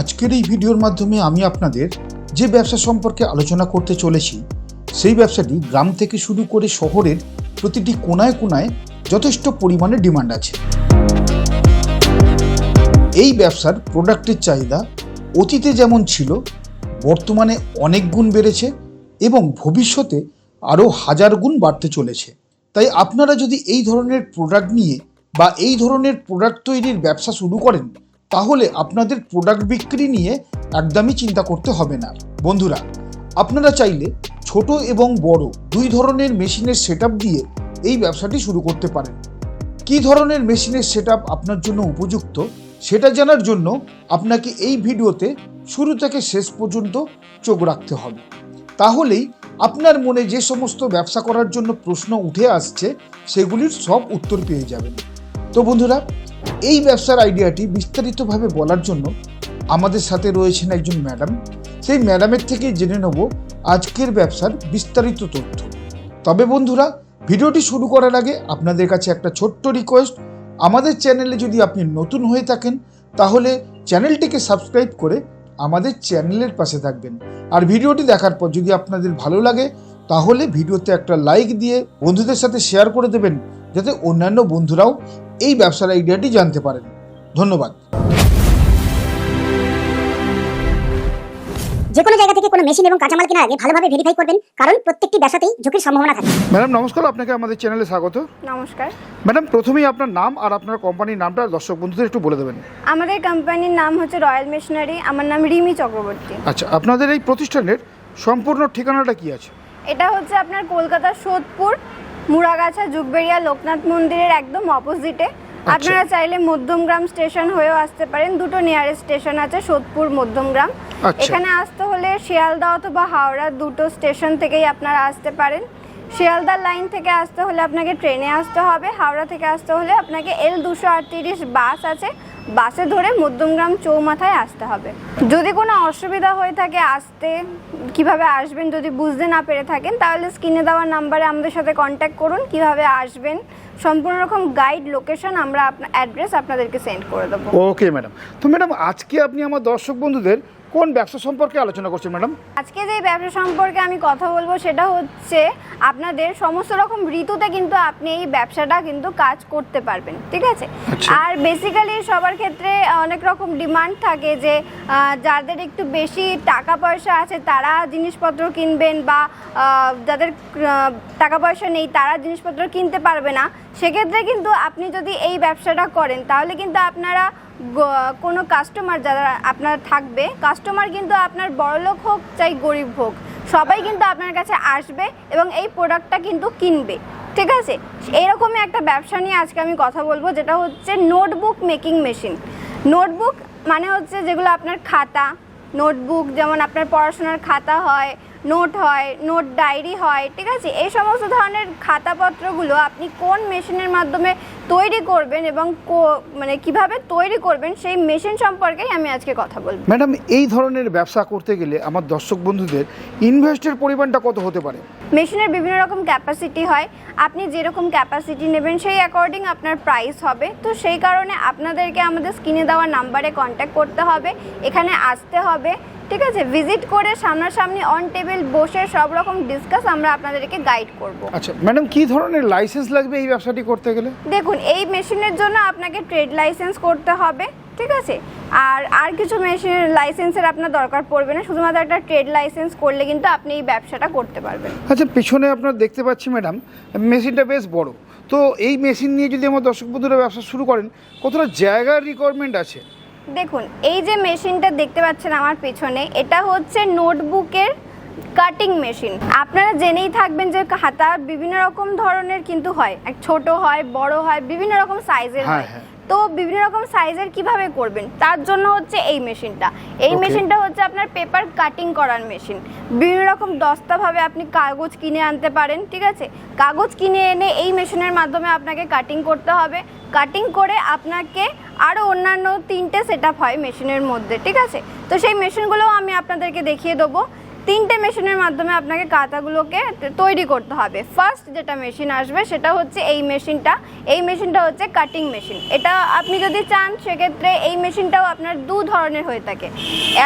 আজকের এই ভিডিওর মাধ্যমে আমি আপনাদের যে ব্যবসা সম্পর্কে আলোচনা করতে চলেছি, সেই ব্যবসাটি গ্রাম থেকে শুরু করে শহরের প্রতিটি কোনায় কোনায় যথেষ্ট পরিমাণে ডিমান্ড আছে। এই ব্যবসার প্রোডাক্টের চাহিদা অতীতে যেমন ছিল, বর্তমানে অনেক গুণ বেড়েছে এবং ভবিষ্যতে আরও হাজার গুণ বাড়তে চলেছে। তাই আপনারা যদি এই ধরনের প্রোডাক্ট নিয়ে বা এই ধরনের প্রোডাক্ট তৈরির ব্যবসা শুরু করেন তাহলে আপনাদের প্রোডাক্ট বিক্রি নিয়ে একদমই চিন্তা করতে হবে না। বন্ধুরা, আপনারা চাইলে ছোট এবং বড় দুই ধরনের মেশিনের সেট দিয়ে এই ব্যবসাটি শুরু করতে পারেন। কী ধরনের মেশিনের সেট আপনার জন্য উপযুক্ত সেটা জানার জন্য আপনাকে এই ভিডিওতে শুরু থেকে শেষ পর্যন্ত চোখ রাখতে হবে। তাহলেই আপনার মনে যে সমস্ত ব্যবসা করার জন্য প্রশ্ন উঠে আসছে, সেগুলির সব উত্তর পেয়ে যাবেন। তো বন্ধুরা এই ব্যবসার আইডিয়াটি বিস্তারিতভাবে বলার জন্য আমাদের সাথে রয়েছেন একজন ম্যাডাম। সেই ম্যাডামের থেকে জেনে নেব আজকের ব্যবসার বিস্তারিত তথ্য। তবে বন্ধুরা, ভিডিওটি শুরু করার আগে আপনাদের কাছে একটা ছোট্ট রিকোয়েস্ট আমাদের চ্যানেলে যদি আপনি নতুন হয়ে থাকেন, তাহলে চ্যানেলটিকে সাবস্ক্রাইব করে আমাদের চ্যানেলের পাশে থাকবেন। আর ভিডিওটি দেখার পর যদি আপনাদের ভালো লাগে, তাহলে ভিডিওতে একটা লাইক দিয়ে বন্ধুদের সাথে শেয়ার করে দেবেন, যাতে অন্যান্য বন্ধুরাও এই ব্যবসার আইডিয়াটি জানতে পারেন। ধন্যবাদ। যে কোনো জায়গা থেকে কোনো মেশিন এবং কাঁচামাল কেনার আগে ভালোভাবে ভেরিফাই করবেন কারণ প্রত্যেকটি ব্যবসাতেই ঝুঁকির সম্ভাবনা থাকে। ম্যাডাম নমস্কার আপনাকে আমাদের চ্যানেলে স্বাগত। নমস্কার। ম্যাডাম প্রথমেই আপনার নাম আর আপনার কোম্পানির নামটা দর্শক বন্ধুদের একটু বলে দেবেন। আমাদের কোম্পানির নাম হচ্ছে রয়্যাল মেশিনারি আমার নাম রিমি চক্রবর্তী। আচ্ছা আপনাদের এই প্রতিষ্ঠানের সম্পূর্ণ ঠিকানাটা কি আছে? এটা হচ্ছে আপনার কলকাতার সোদপুর মুড়াগাছা যুগবেড়িয়া লোকনাথ মন্দিরের একদম অপোজিটে আপনারা চাইলে মধ্যমগ্রাম স্টেশন হয়েও আসতে পারেন। দুটো নিয়ারেস্ট স্টেশন আছে সোদপুর মধ্যমগ্রাম। আচ্ছা। এখানে আসতে হলে শিয়ালদা অথবা হাওড়া দুটো স্টেশন থেকেই আপনারা আসতে পারেন। শিয়ালদার লাইন থেকে আসতে হলে আপনাকে ট্রেনে আসতে হবে। হাওড়া থেকে আসতে হলে আপনাকে এল দুশো বাস আছে। বাসে ধরে মধ্যমগ্রাম চৌমাথায় আসতে হবে। যদি কোনো অসুবিধা হয়ে থাকে আসতে, কীভাবে আসবেন যদি বুঝতে না পেরে থাকেন, তাহলে স্ক্রিনে দেওয়া নাম্বারে আমাদের সাথে কন্ট্যাক্ট করুন, কীভাবে আসবেন। সম্পূর্ণ রকম গাইড লোকেশন আমরা আপনার অ্যাড্রেস আপনাদেরকে সেন্ড করে দেবো। ওকে ম্যাডাম তো ম্যাডাম আজকে আপনি আমার দর্শক বন্ধুদের কোন ব্যবসা সম্পর্কে আলোচনা করছেন ম্যাডাম? আজকে যে ব্যবসা সম্পর্কে আমি কথা বলব সেটা হচ্ছে আপনাদের সমস্ত রকম ঋতুতে কিন্তু আপনি এই ব্যবসাটা কিন্তু কাজ করতে পারবেন ঠিক আছে? আচ্ছা। আর বেসিক্যালি সবার ক্ষেত্রে অনেক রকম ডিমান্ড থাকে যে যাদের একটু বেশি টাকা পয়সা আছে তারা জিনিসপত্র কিনবেন বা যাদের টাকা পয়সা নেই তারা জিনিসপত্র কিনতে পারবে না। সেক্ষেত্রে কিন্তু আপনি যদি এই ব্যবসাটা করেন তাহলে কিন্তু আপনারা কোনো কাস্টমার যারা আপনার থাকবে কাস্টমার কিন্তু আপনার বড়লোক হোক চাই গরিব হোক, সবাই কিন্তু আপনার কাছে আসবে এবং এই প্রোডাক্টটা কিন্তু কিনবে, ঠিক আছে? এরকমই একটা ব্যবসা নিয়ে আজকে আমি কথা বলব, যেটা হচ্ছে নোটবুক মেকিং মেশিন নোটবুক মানে হচ্ছে যেগুলো আপনার খাতা নোটবুক যেমন আপনার পড়াশোনার খাতা হয় নোট হয় নোট ডায়েরি হয়, ঠিক আছে? এই সমস্ত ধরনের খাতাপত্রগুলো আপনি কোন মেশিনের মাধ্যমে তৈরি করবেন এবং মানে কীভাবে তৈরি করবেন সেই মেশিন সম্পর্কেই আমি আজকে কথা বলব। ম্যাডাম এই ধরনের ব্যবসা করতে গেলে আমার দর্শক বন্ধুদের ইনভেস্টের পরিমাণটা কত হতে পারে? মেশিনের বিভিন্ন রকম ক্যাপাসিটি হয়। আপনি যেরকম ক্যাপাসিটি নেবেন সেই অ্যাকর্ডিং আপনার প্রাইস হবে। তো সেই কারণে আপনাদেরকে আমাদের স্ক্রিনে দেওয়া নাম্বারে কন্ট্যাক্ট করতে হবে। এখানে আসতে হবে। ঠিক আছে? ভিজিট করে সামনাসামনি অন টেবিল বসে সব রকম ডিসকাস আমরা আপনাদেরকে গাইড করব। আচ্ছা ম্যাডাম কি ধরনের লাইসেন্স লাগবে এই ব্যবসাটি করতে গেলে? দেখুন এই মেশিনের জন্য আপনাকে ট্রেড লাইসেন্স করতে হবে ঠিক আছে? আর আর কিছু মেশিনের লাইসেন্সের আপনার দরকার পড়বে না শুধুমাত্র একটা ট্রেড লাইসেন্স করলে কিন্তু আপনি এই ব্যবসাটা করতে পারবেন। আচ্ছা পিছনে আপনার দেখতে পাচ্ছি ম্যাডাম মেশিনটা বেশ বড়। তো এই মেশিন নিয়ে যদি আমার দর্শক বন্ধুরা ব্যবসা শুরু করেন কতটা জায়গার রিকোয়ারমেন্ট আছে? দেখুন এই যে মেশিনটা দেখতে পাচ্ছেন আমার পেছনে এটা হচ্ছে নোটবুকের কাটিং মেশিন আপনারা জেনেই থাকবেন যে খাতা বিভিন্ন রকম ধরনের কিন্তু হয়। এক ছোট হয় বড় হয় বিভিন্ন রকম সাইজের হ্যাঁ, হয়। হ্যাঁ। তো বিভিন্ন রকম সাইজের কীভাবে করবেন? তার জন্য হচ্ছে এই মেশিনটা এই মেশিনটা হচ্ছে আপনার পেপার কাটিং করার মেশিন বিভিন্ন রকম দস্তাভাবে আপনি কাগজ কিনে আনতে পারেন ঠিক আছে? কাগজ কিনে এনে এই মেশিনের মাধ্যমে আপনাকে কাটিং করতে হবে। কাটিং করে আপনাকে আরও অন্যান্য তিনটে সেট হয় মেশিনের মধ্যে ঠিক আছে? তো সেই মেশিনগুলোও আমি আপনাদেরকে দেখিয়ে দেবো। তিনটে মেশিনের মাধ্যমে আপনাকে কাঁথাগুলোকে তৈরি করতে হবে। ফার্স্ট যেটা মেশিন আসবে সেটা হচ্ছে এই মেশিনটা। এই মেশিনটা হচ্ছে কাটিং মেশিন এটা আপনি যদি চান, সেক্ষেত্রে এই মেশিনটাও আপনার দু ধরনের হয়ে থাকে।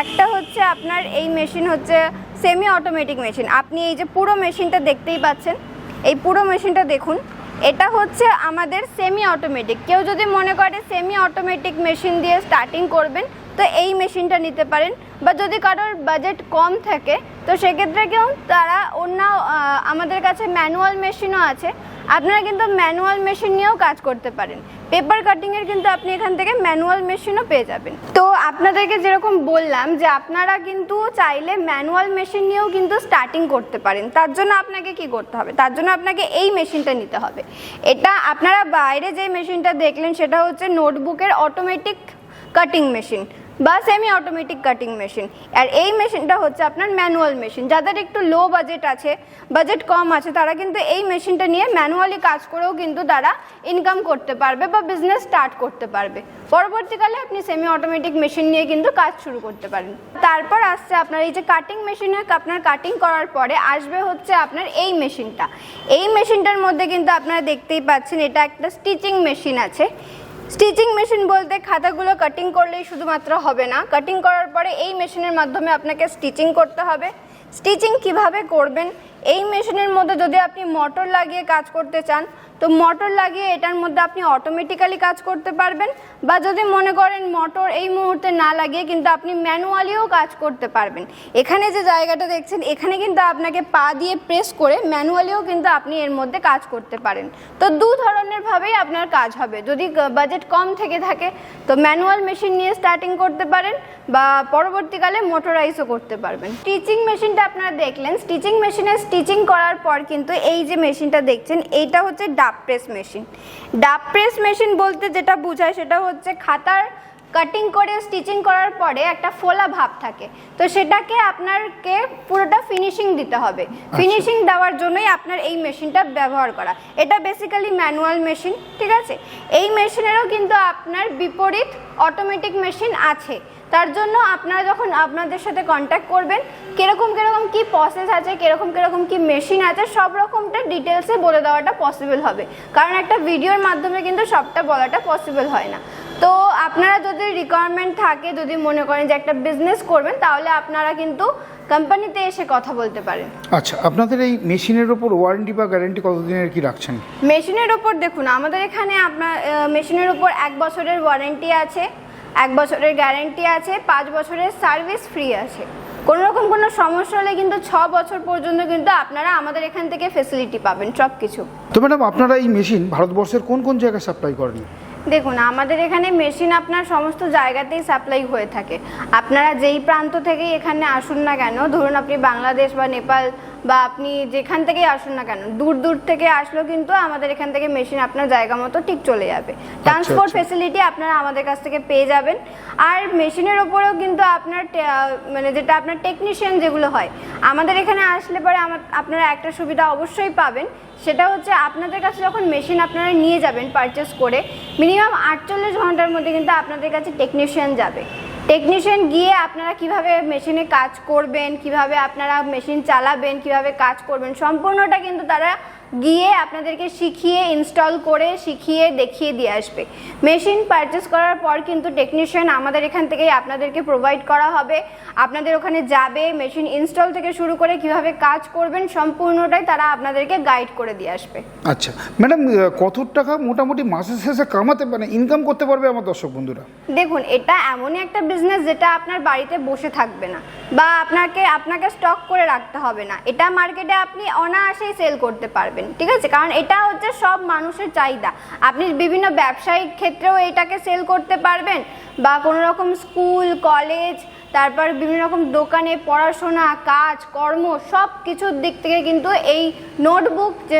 একটা হচ্ছে আপনার এই মেশিন হচ্ছে সেমি অটোমেটিক মেশিন আপনি এই যে পুরো মেশিনটা দেখতেই পাচ্ছেন, এই পুরো মেশিনটা দেখুন। এটা হচ্ছে আমাদের সেমি অটোমেটিক কেউ যদি মনে করে সেমি অটোমেটিক মেশিন দিয়ে স্টার্টিং করবেন তো এই মেশিনটা নিতে পারেন। বা যদি কারোর বাজেট কম থাকে, তো সেক্ষেত্রে কেউ তারা অন্য আমাদের কাছে ম্যানুয়াল মেশিনও আছে। আপনারা কিন্তু ম্যানুয়াল মেশিন নিয়েও কাজ করতে পারেন। পেপার কাটিংয়ের কিন্তু আপনি এখান থেকে ম্যানুয়াল মেশিনও পেয়ে যাবেন। তো আপনাদেরকে যেরকম বললাম যে আপনারা কিন্তু চাইলে ম্যানুয়াল মেশিন নিয়েও কিন্তু স্টার্টিং করতে পারেন। তার জন্য আপনাকে কি করতে হবে? তার জন্য আপনাকে এই মেশিনটা নিতে হবে। এটা আপনারা বাইরে যে মেশিনটা দেখলেন, সেটা হচ্ছে নোটবুকের অটোমেটিক কাটিং মেশিন বা সেমি অটোমেটিক কাটিং মেশিন আর এই মেশিনটা হচ্ছে আপনার ম্যানুয়াল মেশিন যাদের একটু লো বাজেট আছে বাজেট কম আছে, তারা কিন্তু এই মেশিনটা নিয়ে ম্যানুয়ালি কাজ করেও কিন্তু তারা ইনকাম করতে পারবে বা বিজনেস স্টার্ট করতে পারবে। পরবর্তীকালে আপনি সেমি অটোমেটিক মেশিন নিয়ে কিন্তু কাজ শুরু করতে পারেন। তারপর আসছে আপনার এই যে কাটিং মেশিনে আপনার কাটিং করার পরে আসবে হচ্ছে আপনার এই মেশিনটা এই মেশিনটার মধ্যে কিন্তু আপনারা দেখতেই পাচ্ছেন, এটা একটা স্টিচিং মেশিন আছে। স্টিচিং মেশিন বলতে খাতাগুলো কাটিং করলেই শুধুমাত্র হবে না। কাটিং করার পরে এই মেশিনের মাধ্যমে আপনাকে স্টিচিং করতে হবে। স্টিচিং কীভাবে করবেন এই মেশিনের মধ্যে যদি আপনি মোটর লাগিয়ে কাজ করতে চান, তো মোটর লাগিয়ে এটার মধ্যে আপনি অটোমেটিক্যালি কাজ করতে পারবেন। বা যদি মনে করেন মোটর এই মুহূর্তে না লাগিয়ে, কিন্তু আপনি ম্যানুয়ালিও কাজ করতে পারবেন। এখানে যে জায়গাটা দেখছেন, এখানে কিন্তু আপনাকে পা দিয়ে প্রেস করে ম্যানুয়ালিও কিন্তু আপনি এর মধ্যে কাজ করতে পারেন। তো দু ধরনের ভাবেই আপনার কাজ হবে। যদি বাজেট কম থেকে থাকে, তো ম্যানুয়াল মেশিন নিয়ে স্টার্টিং করতে পারেন, বা পরবর্তীকালে মোটরাইজও করতে পারবেন। স্টিচিং মেশিনটা আপনারা দেখলেন। স্টিচিং মেশিনে স্টিচিং করার পর কিন্তু এই যে মেশিনটা দেখছেন এইটা হচ্ছে dab press machine. Dab press machine বলতে যেটা বোঝায় সেটা হচ্ছে খাতার কাটিং করে স্টিচিং করার পরে একটা ফোলা ভাব থাকে। তো সেটাকে আপনাকে পুরোটা ফিনিশিং দিতে হবে। ফিনিশিং দেওয়ার জন্যই আপনার এই মেশিনটা ব্যবহার করা। এটা বেসিক্যালি ম্যানুয়াল মেশিন ঠিক আছে? এই মেশিনেরও কিন্তু আপনার বিপরীত অটোমেটিক মেশিন আছে। তার জন্য আপনারা যখন আপনাদের সাথে কন্ট্যাক্ট করবেন কীরকম কীরকম কী প্রসেস আছে কীরকম কীরকম কী মেশিন আছে সব রকমটা ডিটেলসে বলে দেওয়াটা পসিবল হবে। কারণ একটা ভিডিওর মাধ্যমে কিন্তু সবটা বলাটা পসিবল হয় না। তো আপনারা যদি রিকোয়ারমেন্ট থাকে যদি মনে করেন যে একটা বিজনেস করবেন তাহলে আপনারা কিন্তু কোম্পানিতে এসে কথা বলতে পারেন। আচ্ছা আপনাদের এই মেশিনের ওপর ওয়ারেন্টি বা গ্যারেন্টি কতদিনের কি রাখছেন? মেশিনের ওপর দেখুন আমাদের এখানে আপনার মেশিনের ওপর এক বছরের ওয়ারেন্টি আছে। এক বছরের গ্যারেন্টি আছে পাঁচ বছরের সার্ভিস ফ্রি আছে। কোনো রকম কোনো সমস্যা হলে কিন্তু ছ বছর পর্যন্ত কিন্তু আপনারা আমাদের এখান থেকে ফেসিলিটি পাবেন সব কিছু তো ম্যাডাম আপনারা এই মেশিন ভারতবর্ষের কোন কোন জায়গায় সাপ্লাই করেন? দেখুন আমাদের এখানে মেশিন আপনার সমস্ত জায়গাতেই সাপ্লাই হয়ে থাকে। আপনারা যেই প্রান্ত থেকেই এখানে আসুন না কেন ধরুন আপনি বাংলাদেশ বা নেপাল বা আপনি যেখান থেকেই আসুন না কেন দূর দূর থেকে আসলেও কিন্তু আমাদের এখান থেকে মেশিন আপনার জায়গা মতো ঠিক চলে যাবে। ট্রান্সপোর্ট আচ্ছা। ফেসিলিটি আপনারা আমাদের কাছ থেকে পেয়ে যাবেন। আর মেশিনের ওপরেও কিন্তু আপনার মানে যেটা আপনার টেকনিশিয়ান যেগুলো হয় আমাদের এখানে আসলে পরে আমার- আপনারা একটা সুবিধা অবশ্যই পাবেন। সেটা হচ্ছে আপনাদের কাছে যখন মেশিন আপনারা নিয়ে যাবেন পারচেস করে মিনিমাম আটচল্লিশ ঘণ্টার মধ্যে কিন্তু আপনাদের কাছে টেকনিশিয়ান যাবে। টেকনিশিয়ান গিয়ে আপনারা কীভাবে মেশিনে কাজ করবেন, কীভাবে আপনারা মেশিন চালাবেন, কীভাবে কাজ করবেন, সম্পূর্ণটা কিন্তু তারা গিয়ে আপনাদেরকে শিখিয়ে ইনস্টল করে শিখিয়ে দেখিয়ে দিয়ে আসবে। মেশিন পারচেস করার পর কিন্তু টেকনিশিয়ান আমাদের এখান থেকেই আপনাদেরকে প্রোভাইড করা হবে। আপনাদের ওখানে যাবে মেশিন ইনস্টল থেকে শুরু করে কীভাবে কাজ করবেন সম্পূর্ণটাই তারা আপনাদেরকে গাইড করে দিয়ে আসবে। আচ্ছা ম্যাডাম কত টাকা মোটামুটি মাসের শেষে কামাতে মানে ইনকাম করতে পারবে আমার দর্শক বন্ধুরা? দেখুন এটা এমনই একটা বিজনেস যেটা আপনার বাড়িতে বসে থাকবে না বা আপনাকে আপনাকে স্টক করে রাখতে হবে না। এটা মার্কেটে আপনি অনায়াসেই সেল করতে পারবেন। ঠিক আছে? কারণ এটা হচ্ছে সব মানুষের চাহিদা। আপনি বিভিন্ন ব্যবসায়িক ক্ষেত্রেও এটাকে সেল করতে পারবেন বা কোনো রকম স্কুল কলেজ তারপর বিভিন্ন রকম দোকানে পড়াশোনা, কাজ, কর্ম সব কিছুর দিক থেকে কিন্তু এই নোটবুক যে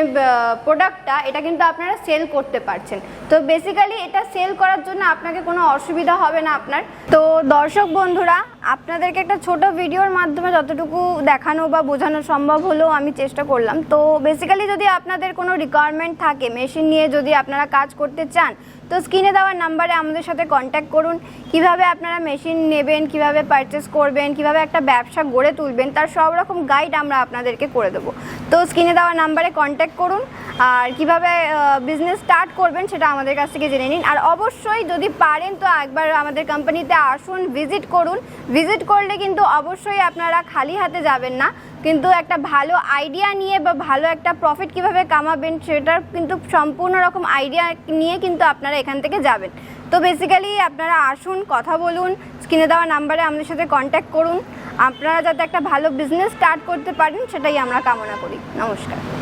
প্রোডাক্টটা এটা কিন্তু আপনারা সেল করতে পারছেন। তো বেসিক্যালি এটা সেল করার জন্য আপনাকে কোনো অসুবিধা হবে না আপনার। তো দর্শক বন্ধুরা, আপনাদেরকে একটা ছোট ভিডিওর মাধ্যমে যতটুকু দেখানো বা বোঝানো সম্ভব হলেও আমি চেষ্টা করলাম। তো বেসিক্যালি যদি আপনাদের কোনো রিকোয়ারমেন্ট থাকে মেশিন নিয়ে যদি আপনারা কাজ করতে চান তো স্ক্রিনে দেওয়ার নাম্বারে আমাদের সাথে কন্ট্যাক্ট করুন। কীভাবে আপনারা মেশিন নেবেন, কীভাবে পারচেস করবেন, কীভাবে একটা ব্যবসা গড়ে তুলবেন, তার সব রকম গাইড আমরা আপনাদেরকে করে দেবো। তো স্ক্রিনে দেওয়া নাম্বারে কন্ট্যাক্ট করুন আর কীভাবে বিজনেস স্টার্ট করবেন সেটা আমাদের কাছ থেকে জেনে নিন। আর অবশ্যই যদি পারেন তো একবার আমাদের কোম্পানিতে আসুন ভিজিট করুন। ভিজিট করলে কিন্তু অবশ্যই আপনারা খালি হাতে যাবেন না। কিন্তু একটা ভালো আইডিয়া নিয়ে বা ভালো একটা প্রফিট কীভাবে কামাবেন সেটার কিন্তু সম্পূর্ণ রকম আইডিয়া নিয়ে কিন্তু আপনারা এখান থেকে যাবেন। তো বেসিক্যালি আপনারা আসুন, কথা বলুন স্ক্রিনে দেওয়া নাম্বারে আমাদের সাথে কন্ট্যাক্ট করুন। আপনারা যাতে একটা ভালো বিজনেস স্টার্ট করতে পারেন, সেটাই আমরা কামনা করি। নমস্কার।